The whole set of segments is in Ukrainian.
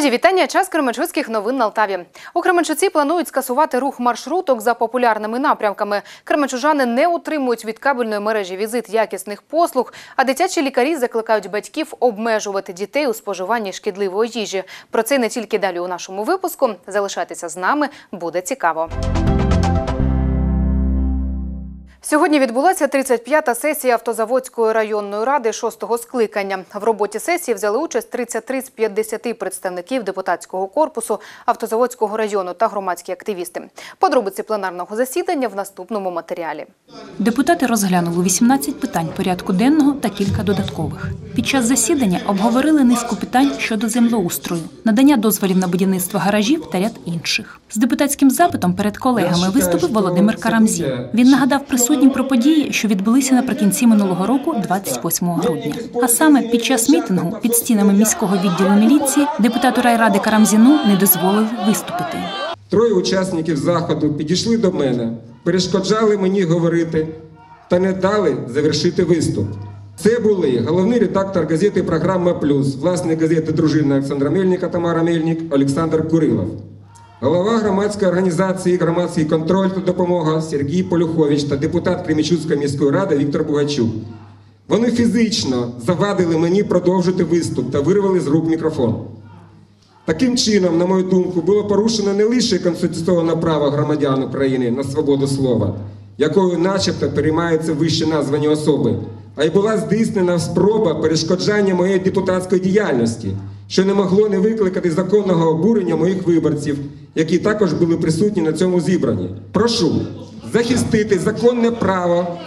Мої вітання. Час Кременчуцьких новин на Алтаві. У Кременчуці планують скасувати рух маршруток за популярними напрямками. Кременчужани не отримують від кабельної мережі візит якісних послуг, а дитячі лікарі закликають батьків обмежувати дітей у споживанні шкідливої їжі. Про це не тільки далі у нашому випуску. Залишайтеся з нами, буде цікаво. Сьогодні відбулася 35-та сесія Автозаводської районної ради 6-го скликання. В роботі сесії взяли участь 33 з 50 представників депутатського корпусу Автозаводського району та громадські активісти. Подробиці пленарного засідання в наступному матеріалі. Депутати розглянули 18 питань порядку денного та кілька додаткових. Під час засідання обговорили низку питань щодо землеустрою, надання дозволів на будівництво гаражів та ряд інших. З депутатським запитом перед колегами виступив Володимир Карамзін. Він нагадав присутнім про події, що відбулися наприкінці минулого року, 28 грудня. А саме під час мітингу під стінами міського відділу міліції депутату райради Карамзіну не дозволили виступити. Троє учасників заходу підійшли до мене, перешкоджали мені говорити та не дали завершити виступ. Це були головний редактор газети Програма Плюс, власник газети Дружина Олександра Мельника Тамара Мельник, Олександр Курилов, голова громадської організації Громадський контроль та допомога Сергій Полюхович та депутат Кремічуцької міської ради Віктор Бугачук. Вони фізично завадили мені продовжити виступ та вирвали з рук мікрофон. Таким чином, на мою думку, було порушено не лише конституційне право громадян України на свободу слова, якою начебто переймаються вище названі особи, а й була здійснена спроба перешкоджання моєї депутатської діяльності, що не могло не викликати законного обурення моїх виборців, які також були присутні на цьому зібранні. Прошу захистити законне право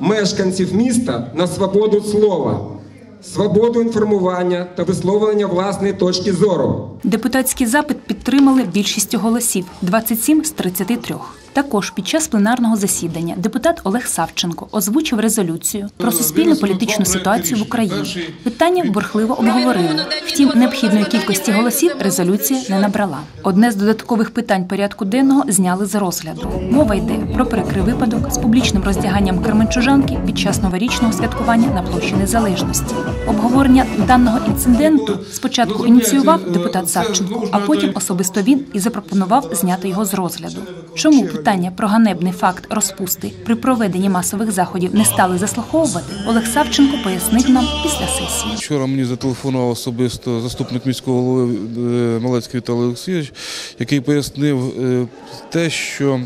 мешканців міста на свободу слова свободу інформування та висловлення власної точки зору. Депутатський запит підтримали більшістю голосів 27 з 33. Також під час пленарного засідання депутат Олег Савченко озвучив резолюцію про суспільну політичну ситуацію в Україні. Питання бурхливо обговорили. Втім, необхідної кількості голосів резолюція не набрала. Одне з додаткових питань порядку денного зняли з розгляду. Мова йде про прикрий випадок з публічним роздяганням керменчужанки під час новорічного святкування на площі Незалежності. Обговорення даного інциденту спочатку ініціював депутат Савченко, а потім особисто він і запропонував зняти його з розгляду. Чому питання про ганебний факт розпусти при проведенні масових заходів не стали заслуховувати? Олег Савченко пояснив нам після сесії. Вчора мені зателефонував особисто заступник міського голови е, Малецький Віталій Олексійович, який пояснив е, те, що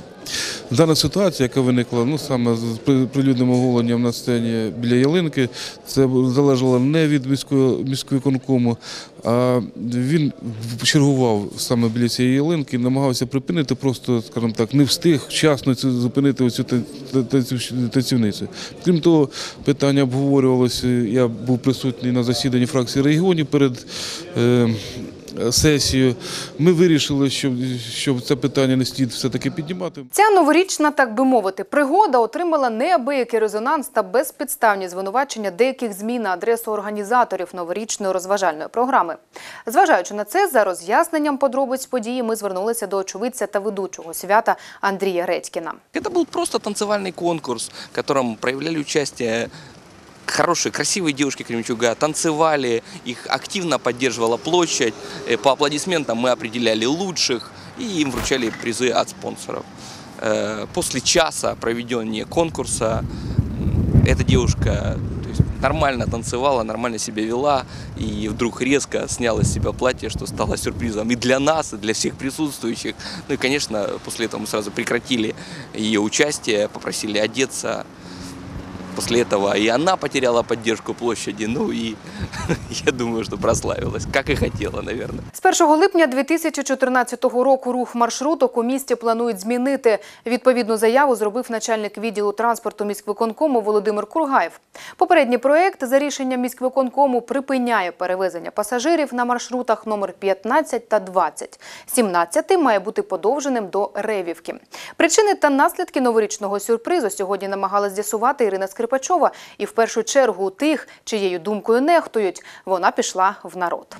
Дана ситуація, яка виникла, ну саме з прилюдним оголенням на сцені біля ялинки, це залежало не від міської міської конкому, а він чергував саме біля цієї ялинки намагався припинити, просто, скажімо так, не встиг вчасно зупинити цю танцівницю. Крім того, питання обговорювалося. Я був присутній на засіданні фракції регіонів перед. Е, сесію. Ми вирішили, що щоб це питання не слід все таки піднімати. Ця новорічна, так би мовити, пригода отримала неабиякий резонанс та безпідставні звинувачення деяких змі на адресу організаторів новорічної розважальної програми. Зважаючи на це, за роз'ясненням подробиць події ми звернулися до очевидця та ведучого свята Андрія Редькіна. Це був просто танцювальний конкурс, в якому проявляли участь хорошие, красивые девушки Кремчуга танцевали, их активно поддерживала площадь. Э, по аплодисментам мы определяли лучших и им вручали призы от спонсоров. Э, после часа проведения конкурса эта девушка нормально танцевала, нормально себя вела, и вдруг резко сняла с себя платье, что стало сюрпризом и для нас, и для всех присутствующих. Ну и, конечно, после этого мы сразу прекратили ее участие, попросили одеться, После этого и она потеряла поддержку площади, ну и я думаю, что прославилась, как и хотела, наверное. З 1 липня 2014 року рух маршруток у місті планують змінити. Відповідну заяву зробив начальник відділу транспорту міськвиконкому Володимир Кургаєв. Попередній проєкт за рішенням міськвиконкому припиняє перевезення пасажирів на маршрутах номер 15 та 20. 17 має бути подовженим до Ревівки. Причини та наслідки новорічного сюрпризу сьогодні намагалась з'ясувати Ірина Скрипка. Скрипачова, і в першу чергу тих, чиєю думкою нехтують, вона пішла в народ.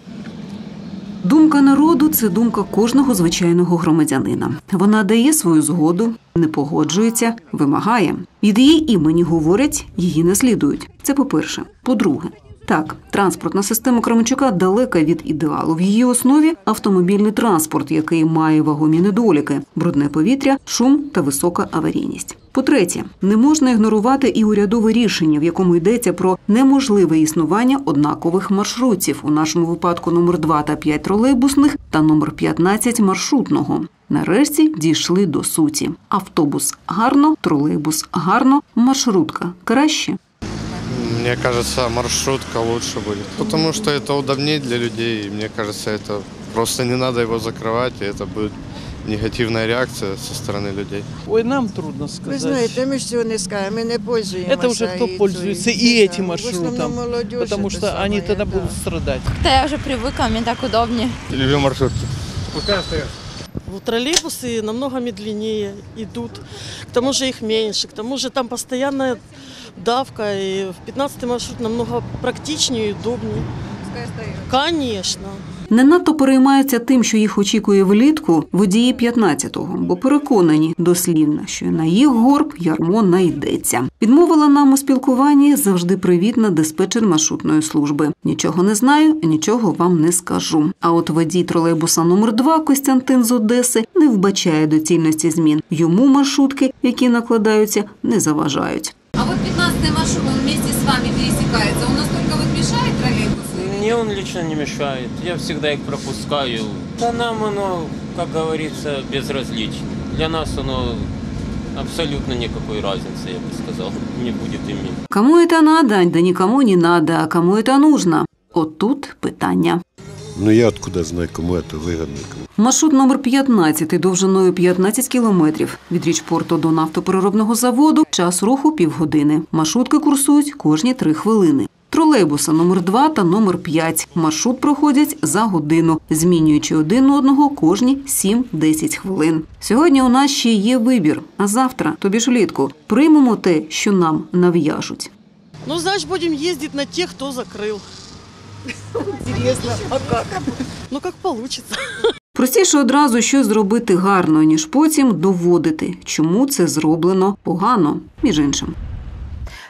Думка народу це думка кожного звичайного громадянина. Вона дає свою згоду, не погоджується, вимагає. Від її імені говорять, її наслідують. Це по-перше. По-друге, Так, транспортна система Кременчука далека від ідеалу. В її основі автомобільний транспорт, який має вагомі недоліки: брудне повітря, шум та висока аварійність. По-третє, не можна ігнорувати і урядове рішення, в якому йдеться про неможливе існування однакових маршрутів. У нашому випадку номер 2 та 5 тролейбусних та номер 15 маршрутного. Нарешті дійшли до суті. Автобус гарно, тролейбус гарно, маршрутка краще. Мне кажется, маршрутка лучше будет. Потому что это удобнее для людей. И мне кажется, это просто не надо его закрывать, и это будет негативная реакция со стороны людей. Ой, нам трудно Ви сказать. знаєте, ми ж цього не скажемо, ми не пользуємося. Это уже кто і пользуется, цим, и це этим саме. В маршрутом. основному молодіж, Потому це что саме, они тогда да. будут страдать. Да я уже привыкла, мне так удобнее. Люблю маршрутки. Ну, Троллейбусы намного медленнее идут, к тому же их меньше, к тому же там постоянная давка, и в 15-й маршрут намного практичнее и удобнее. Конечно. Не надто переймаються тим, що їх очікує влітку водії 15-го, бо переконані дослівно, що на їх горб ярмо найдеться. Відмовила нам у спілкуванні завжди привітна диспетчер маршрутної служби. Нічого не знаю, нічого вам не скажу. А от водій тролейбуса номер 2 Костянтин з Одеси не вбачає доцільності змін. Йому маршрутки, які накладаються, не заважають. А вот 15 маршрут, он вместе с вами пересекается. Он настолько вот мешает троллейбусу? Мне он лично не мешает. Я всегда их пропускаю. Да нам оно, как говорится, безразлично. Для нас оно абсолютно никакой разницы, я бы сказал, не будет иметь. Кому это надо? Да никому не надо. А кому это нужно? От тут питання. Ну я откуда знаю, кому это выгодно. Кому... Маршрут номер 15 довжиною 15 кілометрів. Від річпорту до нафтопереробного заводу час руху півгодини. Маршрутки курсують кожні три хвилини. Тролейбуса номер 2 та номер 5. Маршрут проходять за годину, змінюючи один одного кожні 7-10 хвилин. Сьогодні у нас ще є вибір, а завтра, тобі ж влітку, приймемо те, що нам нав'яжуть. Ну, значит, будем ездить на тех, кто закрыл. Интересно, а как? Ну, как получится. Простіше одразу щось зробити гарно, ніж потім доводити, чому це зроблено погано, між іншим.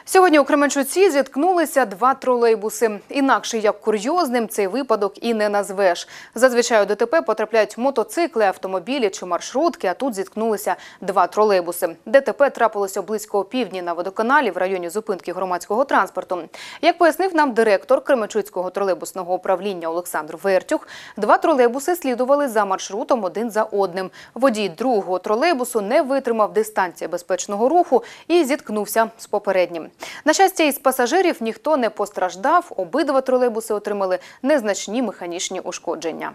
Сьогодні у Кременчуці зіткнулися два тролейбуси. Інакше як курйозним цей випадок і не назвеш. Зазвичай у ДТП потрапляють мотоцикли, автомобілі чи маршрутки, а тут зіткнулися два тролейбуси. ДТП трапилося близько опівдні на водоканалі в районі зупинки громадського транспорту. Як пояснив нам директор Кременчуцького тролейбусного управління Олександр Вертюх, два тролейбуси слідували за маршрутом один за одним. Водій другого тролейбусу не витримав дистанції безпечного руху і зіткнувся з попереднім. На щастя, із пасажирів ніхто не постраждав. Обидва тролейбуси отримали незначні механічні ушкодження.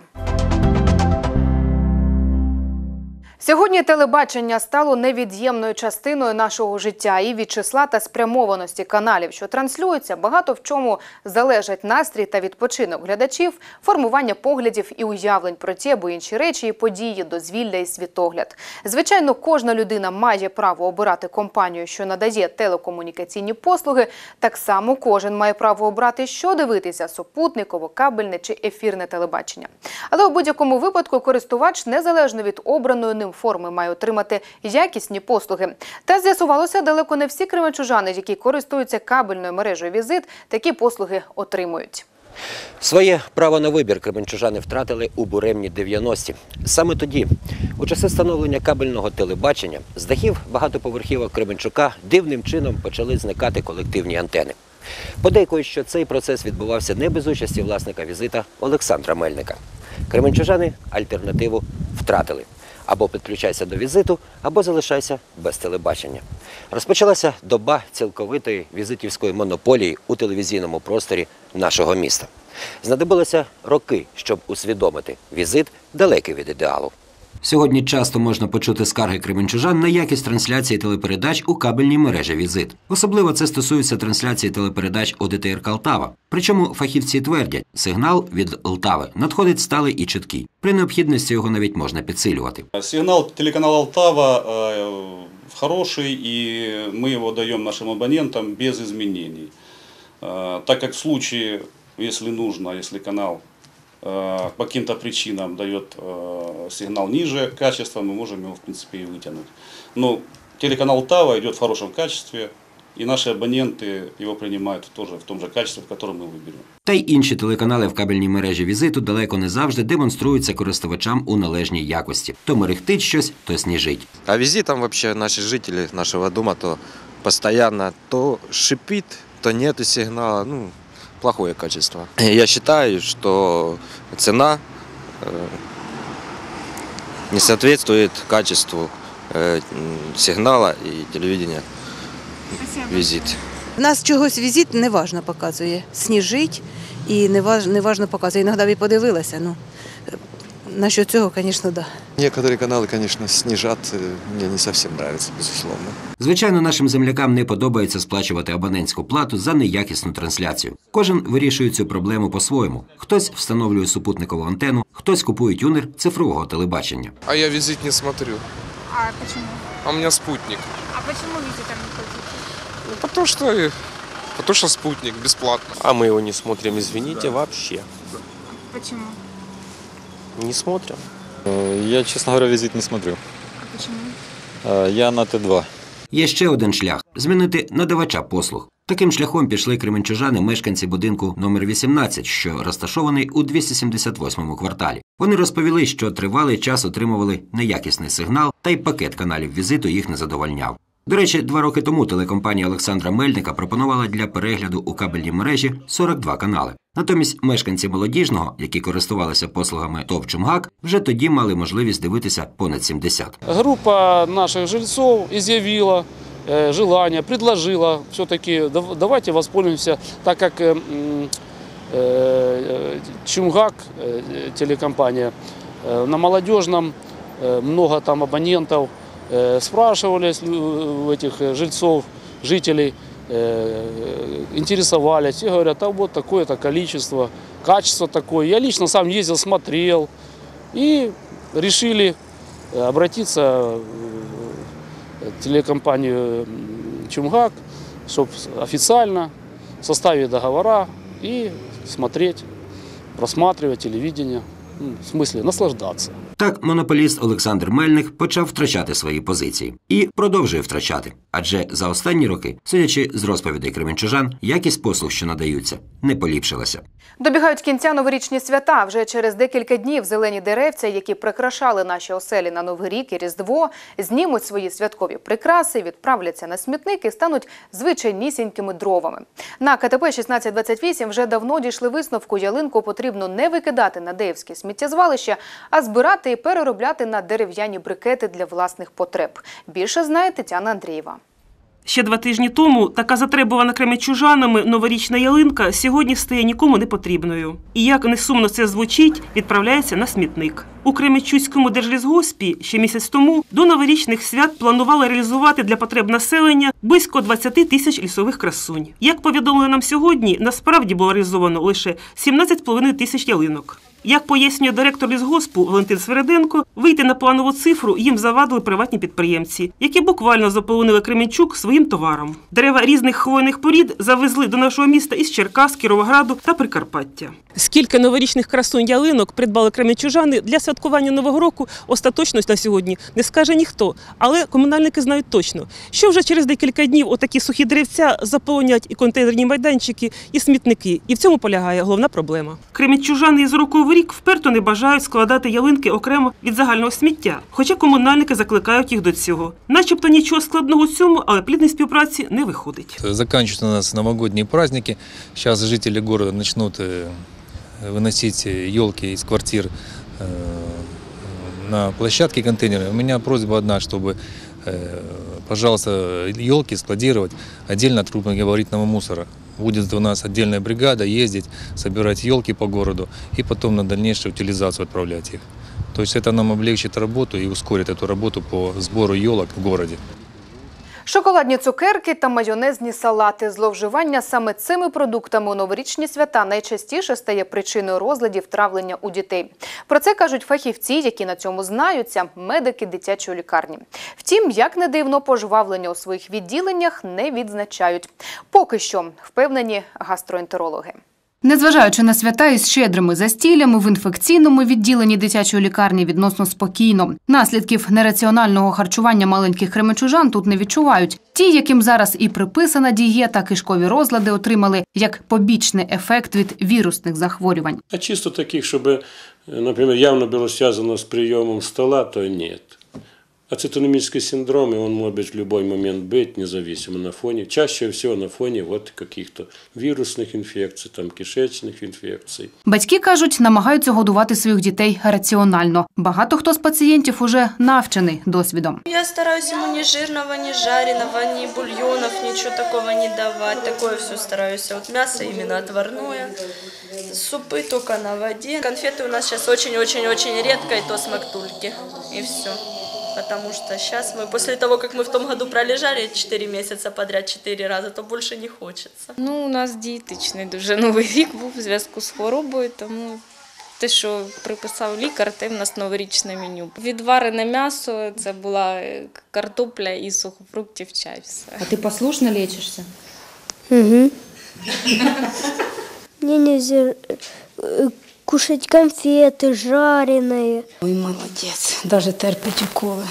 Сьогодні телебачення стало невід'ємною частиною нашого життя і від числа та спрямованості каналів, що транслюються, багато в чому залежать настрій та відпочинок глядачів, формування поглядів і уявлень про ті або інші речі і події, дозвілля і світогляд. Звичайно, кожна людина має право обирати компанію, що надає телекомунікаційні послуги. Так само кожен має право обрати, що дивитися супутниково, кабельне чи ефірне телебачення. Але у будь-якому випадку користувач незалежно від обраної ним форми має отримати якісні послуги. Та з'ясувалося, далеко не всі кременчужани, які користуються кабельною мережею візит, такі послуги отримують. Своє право на вибір кременчужани втратили у буремні 90-ті. Саме тоді, у часи встановлення кабельного телебачення, з дахів багатоповерхівок Кременчука дивним чином почали зникати колективні антени. Подейкують, що цей процес відбувався не без участі власника візита Олександра Мельника. Кременчужани альтернативу втратили. Або підключайся до візиту, або залишайся без телебачення. Розпочалася доба цілковитої візитівської монополії у телевізійному просторі нашого міста. Знадобилося роки, щоб усвідомити візит далекий від ідеалу. Сьогодні часто можна почути скарги кременчужан на якість трансляції телепередач у кабельній мережі візит. Особливо це стосується трансляції телепередач ОДТР Калтава. Причому фахівці твердять, сигнал від Лтави надходить сталий і чіткий. При необхідності його навіть можна підсилювати. Сигнал телеканала Алтава э, хороший, и мы его даем нашим абонентам без изменений. Э, так как в случае, если нужно, если канал э, по каким-то причинам дает э, сигнал ниже качества, мы можем его, в принципе, и вытянуть. Но телеканал Алтава идет в хорошем качестве, и наши абоненты его принимают тоже в том же качестве, в котором мы выберем. Та й інші телеканали в кабельній мережі візиту далеко не завжди демонструються користувачам у належній якості. То мерехтить щось, то сніжить. А визитом вообще наши жители нашего дома то постоянно то шипит, то нету сигнала, ну, плохое качество. Я считаю, что цена э, не соответствует качеству э, сигнала и телевидения визит. У нас чогось візит неважно показує. Сніжить і неваж- неважно показує. Іноді і подивилася. Ну, насчет цього, звісно, так. Да. Некоторые каналы, конечно, снижат. э, Мне не совсем нравится, безусловно. Звичайно, нашим землякам не подобається сплачувати абонентську плату за неякісну трансляцію. Кожен вирішує цю проблему по-своєму. Хтось встановлює супутникову антенну, хтось купує тюнер цифрового телебачення. А я визит не смотрю. А почему? А у меня спутник. А почему визитом не хотите? Ну, потому что, э, потому что спутник бесплатно. А мы его не смотрим, извините, вообще. Почему? Не смотрим. Я, честно говоря, визит не смотрю. Почему? Э, Я на Т2. Є ще один шлях змінити надавача послуг. Таким шляхом пішли кременчужани, мешканці будинку номер 18, що розташований у 278-му кварталі. Вони розповіли, що тривалий час отримували неякісний сигнал, та й пакет каналів візиту їх не задовольняв. До речі, два роки тому телекомпанія Олександра Мельника пропонувала для перегляду у кабельній мережі 42 канали. Натомість мешканці молодіжного, які користувалися послугами ТОВ «Чумгак», вже тоді мали можливість дивитися понад 70. Группа наших жильцов изъявила э, желание, предложила все-таки дав- давайте воспользуемся, так как э, м, э, Чумгак, э, телекомпания, э, на молодежном э, много там абонентов, э, Спрашивали с лю- у этих э, жильцов, жителей, э, интересовались и говорят, а вот такое-то количество, качество такое. Я лично сам ездил, смотрел и решили э, обратиться в телекомпанию Чумгак, чтобы официально составить договора и смотреть, просматривать телевидение, в смысле наслаждаться. Так, монополіст Олександр Мельник почав втрачати свої позиції і продовжує втрачати. Адже за останні роки, судячи з розповідей кременчужан, якість послуг, що надаються, не поліпшилася. Добігають кінця новорічні свята. Вже через декілька днів зелені деревця, які прикрашали наші оселі на Новий рік і Різдво, знімуть свої святкові прикраси, відправляться на смітник і стануть звичайнісінькими дровами. На КТП 1628 вже давно дійшли висновку. Ялинку потрібно не викидати на Деївське сміттєзвалище, а збирати і переробляти на дерев'яні брикети для власних потреб. Більше знає Тетяна Андрієва. Ще два тижні тому така затребувана кремячужанами новорічна ялинка сьогодні стає нікому не потрібною. І як не сумно це звучить, відправляється на смітник. У Кременчуцькому держлісгоспі ще місяць тому до новорічних свят планували реалізувати для потреб населення близько 20 тисяч лісових красунь. Як повідомили нам сьогодні, насправді було реалізовано лише 17,5 тисяч ялинок. Як пояснює директор лісгоспу Валентин Свереденко, вийти на планову цифру їм завадили приватні підприємці, які буквально заполонили Кременчук своїм товаром. Дерева різних хвойних порід завезли до нашого міста із Черкас, Кіровограду та Прикарпаття. Скільки новорічних красунь ялинок придбали кременчужани для святкування нового року, остаточно на сьогодні не скаже ніхто. Але комунальники знають точно, що вже через декілька днів отакі сухі деревця заповнять і контейнерні майданчики, і смітники. І в цьому полягає головна проблема. Кременчужани із року в рік вперто не бажають складати ялинки окремо від загального сміття, хоча комунальники закликають їх до цього. Начебто нічого складного у цьому, але плідної співпраці не виходить. Заканчиваются у нас новогодние праздники. Сейчас жители города начнут э, выносить елки из квартир э, на площадке контейнеры. У меня просьба одна, чтобы, э, пожалуйста, елки складировать отдельно от крупногабаритного мусора. Будет у нас отдельная бригада ездить, собирать елки по городу и потом на дальнейшую утилизацию отправлять их. То есть это нам облегчит работу и ускорит эту работу по сбору елок в городе. Шоколадні цукерки та майонезні салати. Зловживання саме цими продуктами у новорічні свята найчастіше стає причиною розладів травлення у дітей. Про це кажуть фахівці, які на цьому знаються, медики дитячої лікарні. Втім, як не дивно, пожвавлення у своїх відділеннях не відзначають. Поки що впевнені гастроентерологи. Незважаючи на свята із щедрими застіллями, в інфекційному відділенні дитячої лікарні відносно спокійно. Наслідків нераціонального харчування маленьких кременчужан тут не відчувають. Ті, яким зараз і приписана дієта, кишкові розлади отримали як побічний ефект від вірусних захворювань. А чисто таких, чтобы, э, например, явно было связано с приемом стола, то нет. Ацетономический синдром, и он может быть в любой момент быть, независимо на фоне, чаще всего на фоне вот каких-то вирусных инфекций, там, кишечных инфекций. Батьки кажуть, намагаються годувати своїх дітей раціонально. Багато хто з пацієнтів уже навчений досвідом. Я стараюсь ему ни жирного, ни жареного, ни бульонов, ничего такого не давать. Такое все стараюсь. А Вот мясо именно отварное. Супы только на воде. Конфеты у нас сейчас очень-очень-очень редко, и то с мактульки. И все. Потому что сейчас мы, после того, как мы в том году пролежали 4 месяца подряд 4 раза, то больше не хочется. Ну, у нас дієтичний дуже новий рік був в зв'язку з хворобою, тому те, що приписав лікар, те в нас новорічне меню. Відварене м'ясо, це була е, картопля і сухофруктів чай. Все. А ты послушно лечишься? Угу. Мне нельзя э, кушать конфеты жареные. Ой, молодець, даже терпить уколи.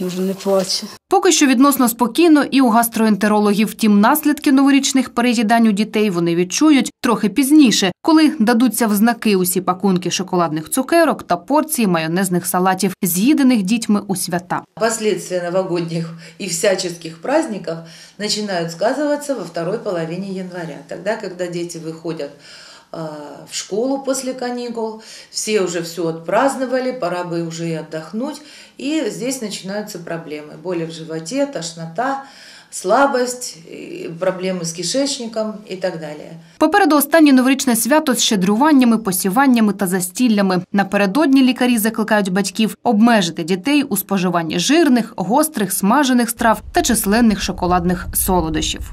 Вже не плаче. Поки що відносно спокійно і у гастроентерологів. Втім, наслідки новорічних переїдань у дітей вони відчують трохи пізніше, коли дадуться в знаки усі пакунки шоколадних цукерок та порції майонезних салатів, з'їдених дітьми у свята. Последствия новогодних и всяческих праздников начинают сказываться во второй половине января. Тогда, когда дети выходят э, в школу после каникул, все уже все отпраздновали, пора бы уже и отдохнуть, и здесь начинаются проблемы. Боли в животе, тошнота, слабость, и проблемы с кишечником и так далее. Попереду останнє новорічне свято з щедруваннями, посіваннями та застіллями. Напередодні лікарі закликають батьків обмежити дітей у споживанні жирних, гострих, смажених страв та численних шоколадних солодощів.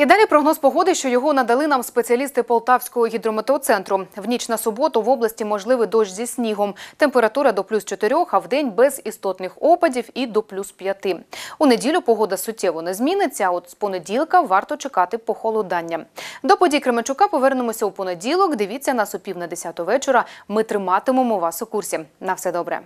І далі прогноз погоди, що його надали нам спеціалісти Полтавського гідрометеоцентру. В ніч на суботу в області можливий дощ зі снігом. Температура до плюс 4, а в день без істотних опадів і до плюс 5. У неділю погода суттєво не зміниться, а от з понеділка варто чекати похолодання. До подій Кременчука повернемося у понеділок. Дивіться нас о пів на 10 вечора. Ми триматимемо вас у курсі. На все добре.